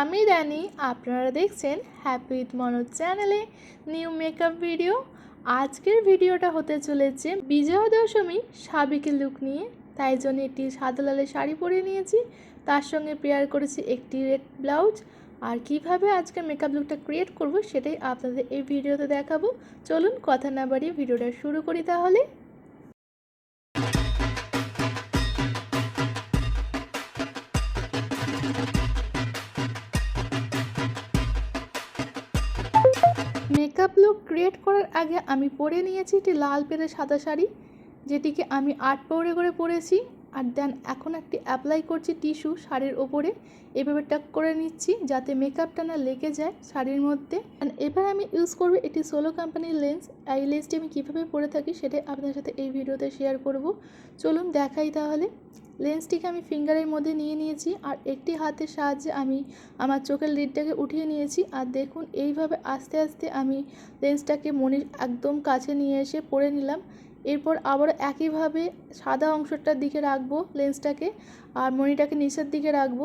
আমি রানি, আপনারা দেখছেন হ্যাপি উইথ মনোজ চ্যানেলে নিউ মেকআপ ভিডিও আজকের ভিডিওটা হতে চলেছে বিজয়া দশমী সাবিকের লুক নিয়ে। তাই জন্য একটি সাদা লালের শাড়ি পরে নিয়েছি। তার সঙ্গে পেয়ার করেছি একটি রেড ব্লাউজ আর কীভাবে আজকের মেকআপ লুকটা ক্রিয়েট করব সেটাই আপনাদের এই ভিডিওতে দেখাবো। চলুন কথা না বাড়িয়ে ভিডিওটা শুরু করি তাহলে। মেকআপ লুক ক্রিয়েট করার আগে আমি পরে নিয়েছি একটি লাল পেরে সাদা শাড়ি, যেটিকে আমি আট পৌড়ে করে পরেছি। আর দেন এখন একটি অ্যাপ্লাই করছি টিস্যু শাড়ির ওপরে। এভাবে টাক করে নিচ্ছি যাতে মেকআপটা না লেগে যায় শাড়ির মধ্যে। অ্যান্ড এবার আমি ইউজ করব এটি সোলো কোম্পানির লেন্স এই লেন্সটি আমি কীভাবে পরে থাকি সেটাই আপনার সাথে এই ভিডিওতে শেয়ার করব। চলুন দেখাই তাহলে। লেন্সটিকে আমি ফিঙ্গারের মধ্যে নিয়ে নিয়েছি আর একটি হাতের সাহায্যে আমি আমার চোখের লিডটাকে উঠিয়ে নিয়েছি। আর দেখুন, এইভাবে আস্তে আস্তে আমি লেন্সটাকে মনির একদম কাছে নিয়ে এসে পরে নিলাম। এরপর আবার একইভাবে সাদা অংশটার দিকে রাখব লেন্সটাকে আর মণিটাকে নিচের দিকে রাখব।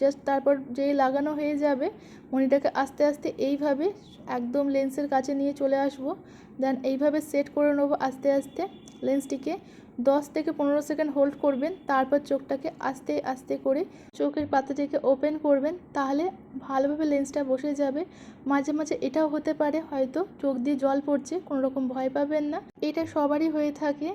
জাস্ট তারপর যেই লাগানো হয়ে যাবে, মণিটাকে আস্তে আস্তে এইভাবে একদম লেন্সের কাছে নিয়ে চলে আসব। দেন এইভাবে সেট করে নেব আস্তে আস্তে লেন্সটিকে। দশ থেকে পনেরো সেকেন্ড হোল্ড করবেন, তারপর চোখটাকে আস্তে আস্তে করে চোখের পাতাটিকে ওপেন করবেন, তাহলে ভালোভাবে লেন্সটা বসে যাবে। মাঝে মাঝে এটাও হতে পারে, হয়তো চোখ দিয়ে জল পড়ছে কোনো রকম ভয় পাবেন না। এটা সবারই হয়ে থাকে।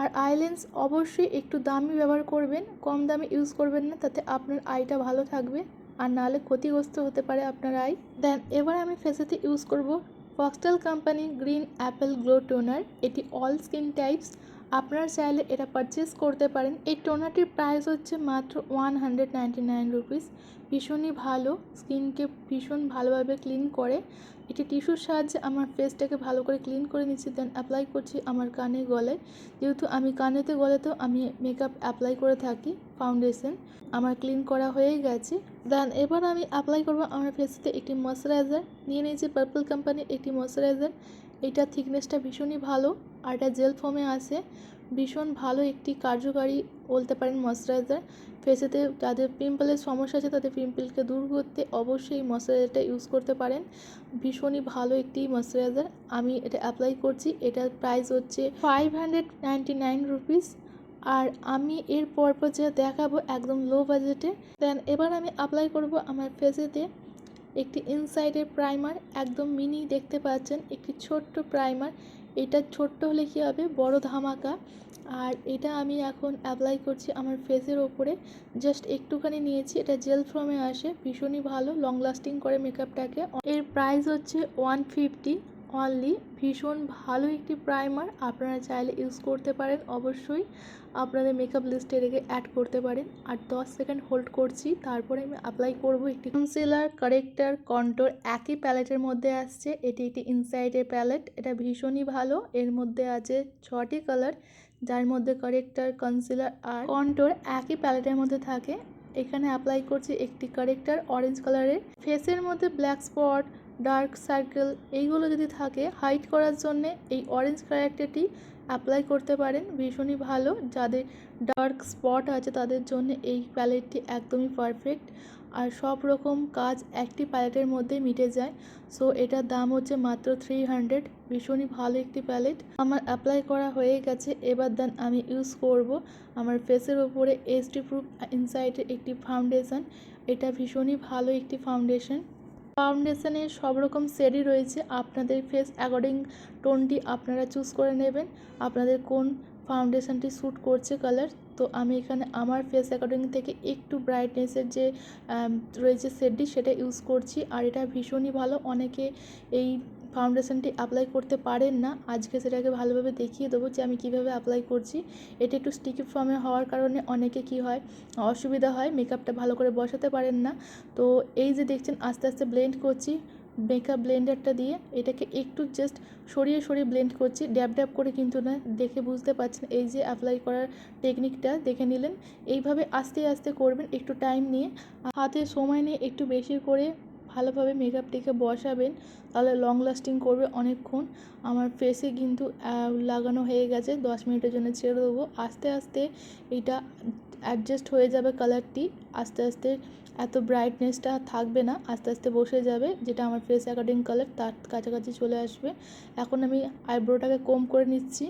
আর আই লেন্স অবশ্যই একটু দামি ব্যবহার করবেন, কম দামে ইউজ করবেন না, তাতে আপনার আইটা ভালো থাকবে। আর নাহলে ক্ষতিগ্রস্ত হতে পারে আপনার আই। দেন, এবার আমি ফেসেতে ইউজ করব Foxtale company green apple glow toner. এটি অল স্কিন টাইপস আপনারা চাইলে এটা পারচেস করতে পারেন। এই টোনারটির প্রাইস হচ্ছে মাত্র one hundred ninety nine rupees ভীষণই ভালো। স্কিনকে ভীষণ ভালোভাবে ক্লিন করে। এটি টিস্যুর সাহায্যে আমার ফেসটাকে ভালো করে ক্লিন করে নিচ্ছি দেন অ্যাপ্লাই করছি আমার কানে, গলায়। যেহেতু আমি কানেতে, গলাতেও আমি মেকআপ অ্যাপ্লাই করে থাকি ফাউন্ডেশন আমার ক্লিন করা হয়ে গেছে। দেন এবার আমি অ্যাপ্লাই করব আমার ফেসেতে একটি ময়শ্চারাইজার নিয়ে নিয়েছি পার্পল কোম্পানির একটি ময়শ্চারাইজার এটা থিকনেসটা ভীষণই ভালো, আর এটা জেল ফর্মে আছে। ভীষণ ভালো একটি কার্যকারী বলতে পারেন ময়শ্চারাইজার। ফেসেতে যাদের পিম্পলের সমস্যা আছে তাদের পিম্পলকে দূর করতে অবশ্যই এই ময়শ্চারাইজারটা ইউজ করতে পারেন। ভীষণই ভালো একটি ময়শ্চারাইজার। আমি এটা অ্যাপ্লাই করছি, এটার প্রাইস হচ্ছে five hundred ninety nine rupees আর আমি এর পরপর যে দেখাবো একদম লো বাজেটে দেন এবার আমি অ্যাপ্লাই করব আমার ফেসেতে। একটি ইনসাইডের প্রাইমার, একদম মিনি দেখতে পাচ্ছেন, একটি ছোট্ট প্রাইমার। এটা ছোট্ট হলে কী হবে? বড় ধামাকা। আর এটা আমি এখন অ্যাপ্লাই করছি আমার ফেসের ওপরে। জাস্ট একটুখানি নিয়েছি, এটা জেল ফর্মে আসে। ভীষণই ভালো লং লাস্টিং করে মেকআপটাকে এর প্রাইস হচ্ছে ওয়ান ফিফটি অনলি ভীষণ ভালো একটি প্রাইমার আপনারা চাইলে ইউজ করতে পারেন। অবশ্যই আপনাদের মেকআপ লিস্টে রেখে অ্যাড করতে পারেন। আর দশ সেকেন্ড হোল্ড করছি, তারপরে আমি অ্যাপ্লাই করব একটি কনসিলার কারেক্টার কন্টোর একই প্যালেটের মধ্যে আসছে। এটি একটি ইনসাইডের প্যালেট এটা ভীষণই ভালো। এর মধ্যে আছে ছটি কালার যার মধ্যে কারেক্টার কনসিলার আর কন্টোর একই প্যালেটের মধ্যে থাকে। এখানে অ্যাপ্লাই করছি একটি কারেক্টার অরেঞ্জ কালারের ফেসের মধ্যে ব্ল্যাক স্পট ডার্ক সার্কেল এইগুলো যদি থাকে হাইট করার জন্যে এই অরেঞ্জ ক্যারেক্টারটি অ্যাপ্লাই করতে পারেন। ভীষণই ভালো। যাদের ডার্ক স্পট আছে, তাদের জন্য এই প্যালেটটি একদমই পারফেক্ট আর সব রকম কাজ একটি প্যালেটের মধ্যে মিটে যায়। সো এটার দাম হচ্ছে মাত্র থ্রি হান্ড্রেড ভীষণই ভালো একটি প্যালেট আমার অ্যাপ্লাই করা হয়ে গেছে। এবার দেন আমি ইউজ করব আমার ফেসের ওপরে এইচডি প্রুফ ইনসাইডের একটি ফাউন্ডেশন এটা ভীষণই ভালো একটি ফাউন্ডেশন ফাউন্ডেশনের সব রকম শেডই রয়েছে। আপনাদের ফেস অ্যাকর্ডিং টোনটি আপনারা চুজ করে নেবেন। আপনাদের কোন ফাউন্ডেশনটি শ্যুট করছে কালার তো আমি এখানে আমার ফেস অ্যাকর্ডিং থেকে একটু ব্রাইটনেসের যে রয়েছে শেডটি সেটা ইউজ করছি। আর এটা ভীষণই ভালো। অনেকে এই ফাউন্ডেশনটি অ্যাপ্লাই করতে পারেন না, আজকে সেটাকে ভালোভাবে দেখিয়ে দেবো যে আমি কীভাবে অ্যাপ্লাই করছি। এটা একটু স্টিকি ফর্মে হওয়ার কারণে অনেকে কি হয়, অসুবিধা হয় মেকআপটা ভালো করে বসাতে পারেন না। তো এই যে দেখছেন, আস্তে আস্তে ব্লেন্ড করছি মেকআপ ব্লেন্ডারটা দিয়ে এটাকে একটু জাস্ট সরিয়ে সরিয়ে ব্লেন্ড করছি ড্যাব ড্যাব করে কিন্তু না, দেখে বুঝতে পারছেন এই যে অ্যাপ্লাই করার টেকনিকটা দেখে নিলেন। এইভাবে আস্তে আস্তে করবেন, একটু টাইম নিয়ে। হাতে সময় নিয়ে একটু বেশি করে ভালোভাবে মেকআপটিকে বসাবেন, তাহলে লং লাস্টিং করবে অনেকক্ষণ। আমার ফেসে কিন্তু লাগানো হয়ে গেছে, দশ মিনিটের জন্য ছেড়ে দেবো। আস্তে আস্তে এটা অ্যাডজাস্ট হয়ে যাবে কালারটি আস্তে আস্তে এত ব্রাইটনেসটা থাকবে না, আস্তে আস্তে বসে যাবে, যেটা আমার ফেস অ্যাকর্ডিং কালার তার কাছাকাছি চলে আসবে। এখন আমি আইব্রোটাকে কম করে নিচ্ছি,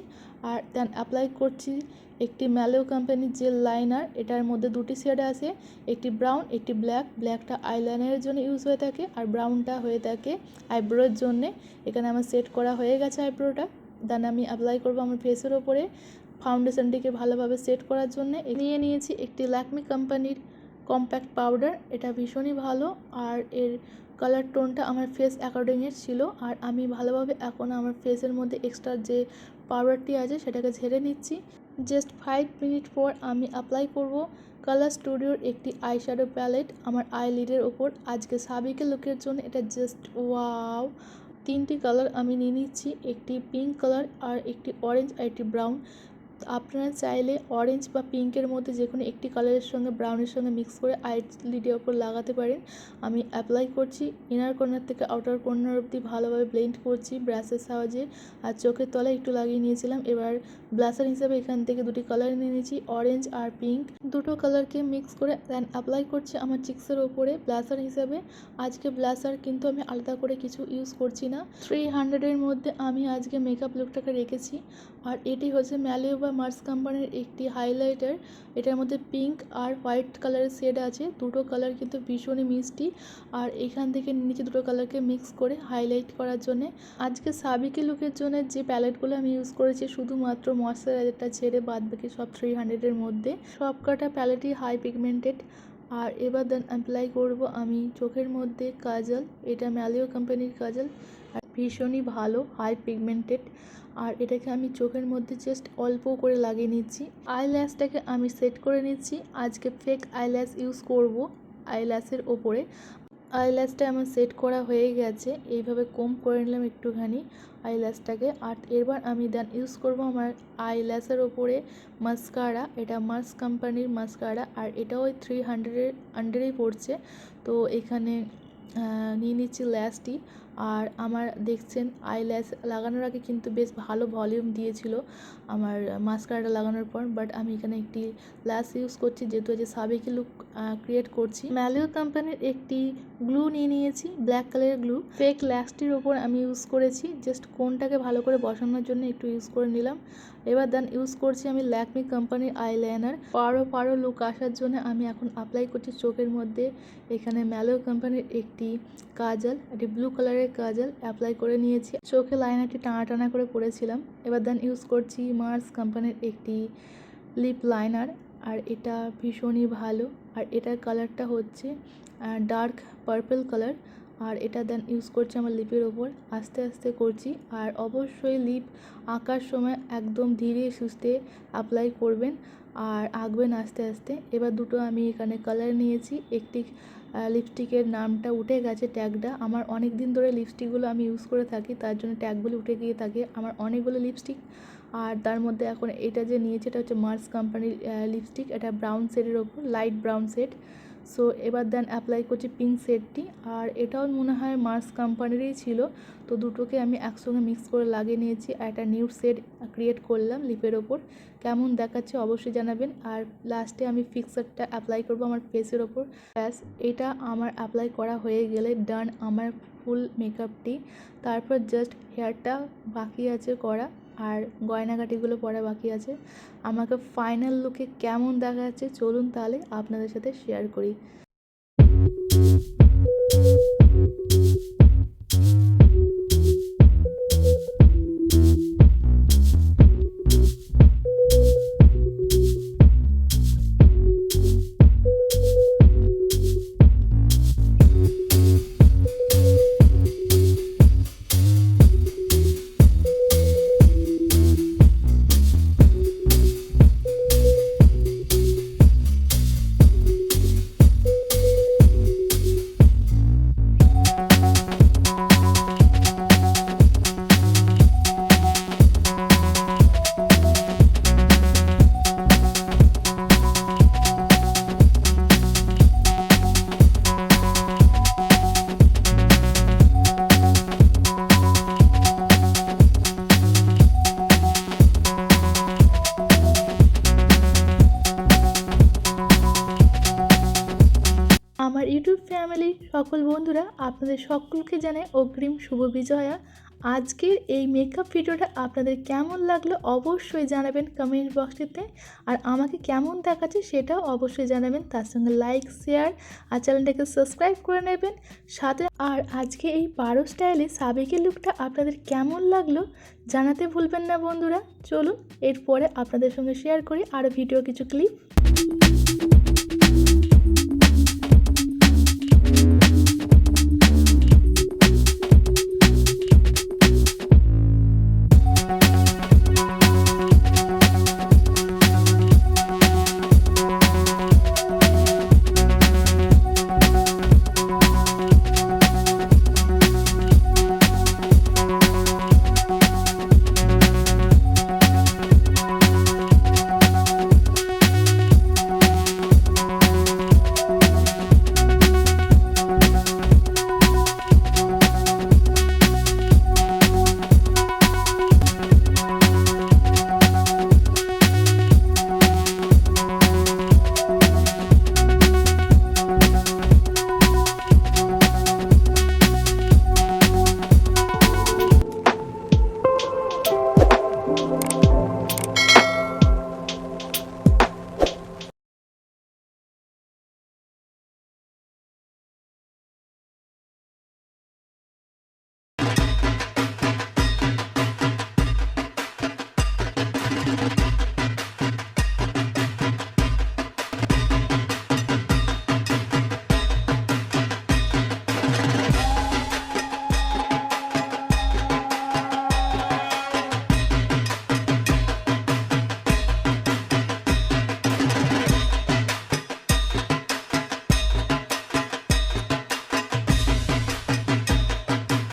আর দেন অ্যাপ্লাই করছি একটি ম্যালেও কোম্পানির জেল লাইনার এটার মধ্যে দুটি শেড আছে, একটি ব্রাউন একটি ব্ল্যাক ব্ল্যাকটা আইলাইনারের জন্য ইউজ হয়ে থাকে, আর ব্রাউনটা হয়ে থাকে আইব্রোর জন্যে। এখানে আমার সেট করা হয়ে গেছে আইব্রোটা দেন আমি অ্যাপ্লাই করব আমার ফেসের ওপরে। ফাউন্ডেশনটিকে ভালোভাবে সেট করার জন্য নিয়ে নিয়েছি একটি ল্যাকমি কোম্পানির কম্প্যাক্ট পাউডার, এটা ভীষণই ভালো। আর এর কালার টোনটা আমার ফেস অ্যাকর্ডিংয়ের ছিল। আর আমি ভালোভাবে এখন আমার ফেসের মধ্যে এক্সট্রা যে পাউডারটি আছে, সেটাকে ঝেড়ে নিচ্ছি। জাস্ট ফাইভ মিনিট পর আমি অ্যাপ্লাই করব। কালার স্টুডিওর একটি আই শ্যাডো প্যালেট আমার আই লিডের ওপর। আজকে সাবিকে লুকের জন্য এটা জাস্ট ওয়াও তিনটি কালার আমি নিয়ে নিচ্ছি। একটি পিঙ্ক কালার আর একটি অরেঞ্জ আর একটি ব্রাউন আপনারা চাইলে অরেঞ্জ বা পিঙ্কের মধ্যে যে কোনো একটি কালারের সঙ্গে ব্রাউনের সঙ্গে মিক্স করে আই লিডের ওপর লাগাতে পারেন। আমি অ্যাপ্লাই করছি ইনার কর্নার থেকে আউটার কর্নার অবধি ভালোভাবে ব্লেন্ড করছি ব্রাশের সাহায্যে। আর চোখের তলায় একটু লাগিয়ে নিয়েছিলাম, এবার ব্লাসার হিসাবে এখান থেকে দুটি কালার নিয়ে নিয়েছি অরেঞ্জ আর পিঙ্ক দুটো কালারকে মিক্স করে দেন অ্যাপ্লাই করছি আমার চিক্সের ওপরে ব্লাসার হিসাবে। আজকে ব্লাসার কিন্তু আমি আলাদা করে কিছু ইউজ করছি না। থ্রি হান্ড্রেডের মধ্যে আমি আজকে মেকআপ লুকটাকে রেখেছি। আর এটি হচ্ছে ম্যালিও বা মার্স কোম্পানির একটি হাইলাইটার। এটার মধ্যে পিঙ্ক আর হোয়াইট কালারের শেড আছে। দুটো কালার কিন্তু ভীষণই মিষ্টি। আর এখান থেকে নিচে দুটো কালারকে মিক্স করে হাইলাইট করার জন্যে। আজকে সাবিকি লুকের জন্য যে প্যালেটগুলো আমি ইউজ করেছি, শুধুমাত্র ময়শ্চারাইজারটা ছেড়ে বাদ বাকি সব থ্রি হান্ড্রেডের মধ্যে। সব কটা প্যালেটই হাই পিগমেন্টেড আর এবার দেন অ্যাপ্লাই করব আমি চোখের মধ্যে কাজল। এটা ম্যালিও কোম্পানির কাজল। ভীষণই ভালো হাই পিগমেন্টেড আর এটাকে আমি চোখের মধ্যে জাস্ট অল্প করে লাগিয়ে নিচ্ছি। আইল্যাশটাকে আমি সেট করে নিচ্ছি। আজকে ফেক আইল্যাশ ইউজ করব আইল্যাশের ওপরে। আইল্যাশটা আমার সেট করা হয়ে গেছে। এইভাবে কম করে নিলাম একটুখানি আইল্যাশটাকে আর এবার আমি দেন ইউজ করব আমার আইল্যাশের ওপরে মাস্কারা এটা মার্স কোম্পানির মাস্কারা আর এটা ওই থ্রি হান্ড্রেডের আন্ডারেই পড়ছে। তো এখানে নিয়ে নিচ্ছি ল্যাশটি আর আমার দেখছেন আই ল্যাশ লাগানোর আগে কিন্তু বেশ ভালো ভলিউম দিয়েছিল আমার মাস্কারাটা লাগানোর পর, বাট আমি এখানে একটি ল্যাশ ইউজ করছি যেহেতু যে সাবেকি লুক ক্রিয়েট করছি। ম্যালিও কোম্পানির একটি গ্লু নিয়ে নিয়েছি, ব্ল্যাক কালারের গ্লু। ফেক ল্যাশটির ওপর আমি ইউজ করেছি, জাস্ট কোনটাকে ভালো করে বসানোর জন্য একটু ইউজ করে নিলাম। এবার দেন ইউজ করছি আমি ল্যাকমি কোম্পানির আইলাইনার। পারো পারো লুক আসার জন্য আমি এখন অ্যাপ্লাই করছি চোখের মধ্যে। এখানে ম্যালো কোম্পানির একটি কাজল একটি ব্লু কালারের কাজল অ্যাপ্লাই করে নিয়েছি। চোখে লাইনারটি টানা টানা করে পরেছিলাম এবার দেন ইউজ করছি মার্স কোম্পানির একটি লিপ লাইনার আর এটা ভীষণই ভালো। আর এটার কালারটা হচ্ছে ডার্ক পার্পল কালার আর এটা দেন ইউজ করছি আমার লিপের ওপর। আস্তে আস্তে করছি আর অবশ্যই লিপ আঁকার সময় একদম ধীরে সুস্থে অ্যাপ্লাই করবেন। আর আঁকবেন আস্তে আস্তে। এবার দুটো আমি এখানে কালার নিয়েছি। একটি লিপস্টিকের নামটা উঠে গেছে ট্যাগটা আমার অনেক দিন ধরে লিপস্টিকগুলো আমি ইউজ করে থাকি, তার জন্য ট্যাগগুলো উঠে গিয়ে থাকে। আমার অনেকগুলো লিপস্টিক আর তার মধ্যে এখন এটা যে নিয়েছে, এটা হচ্ছে মার্স কোম্পানির লিপস্টিক এটা ব্রাউন শেডের ওপর লাইট ব্রাউন শেড সো এবার দেন অ্যাপ্লাই করছি পিঙ্ক শেডটি আর এটাও মনে হয় মার্স কোম্পানিরই ছিল। তো দুটোকে আমি একসঙ্গে মিক্স করে লাগিয়ে নিয়েছি, আর একটা নিউ শেড ক্রিয়েট করলাম লিপের ওপর। কেমন দেখাচ্ছে অবশ্যই জানাবেন, আর লাস্টে আমি ফিক্সারটা অ্যাপ্লাই করব আমার ফেসের ওপর। ব্যাস, এটা আমার অ্যাপ্লাই করা হয়ে গেলে ডান আমার ফুল মেকআপটি তারপর জাস্ট হেয়ারটা বাকি আছে করা। আর গয়নাগাটিগুলো পরা বাকি আছে। আমাকে ফাইনাল লুকে কেমন দেখা যাচ্ছে চলুন তাহলে আপনাদের সাথে শেয়ার করি। ফ্যামিলির সকল বন্ধুরা আপনাদের সকলকে জানাই অগ্রিম শুভ বিজয়া। আজকের এই মেকআপ ভিডিওটা আপনাদের কেমন লাগল অবশ্যই জানাবেন কমেন্ট বক্সটিতে আর আমাকে কেমন দেখাচ্ছে সেটাও অবশ্যই জানাবেন, তার সঙ্গে লাইক শেয়ার আর চ্যানেলটাকে সাবস্ক্রাইব করে নেবেন। সাথে আর আজকে এই বারো স্টাইলে সাবেকের লুকটা আপনাদের কেমন লাগল জানাতে ভুলবেন না বন্ধুরা। চলুন, এরপরে আপনাদের সঙ্গে শেয়ার করি আরও ভিডিও কিছু ক্লিপ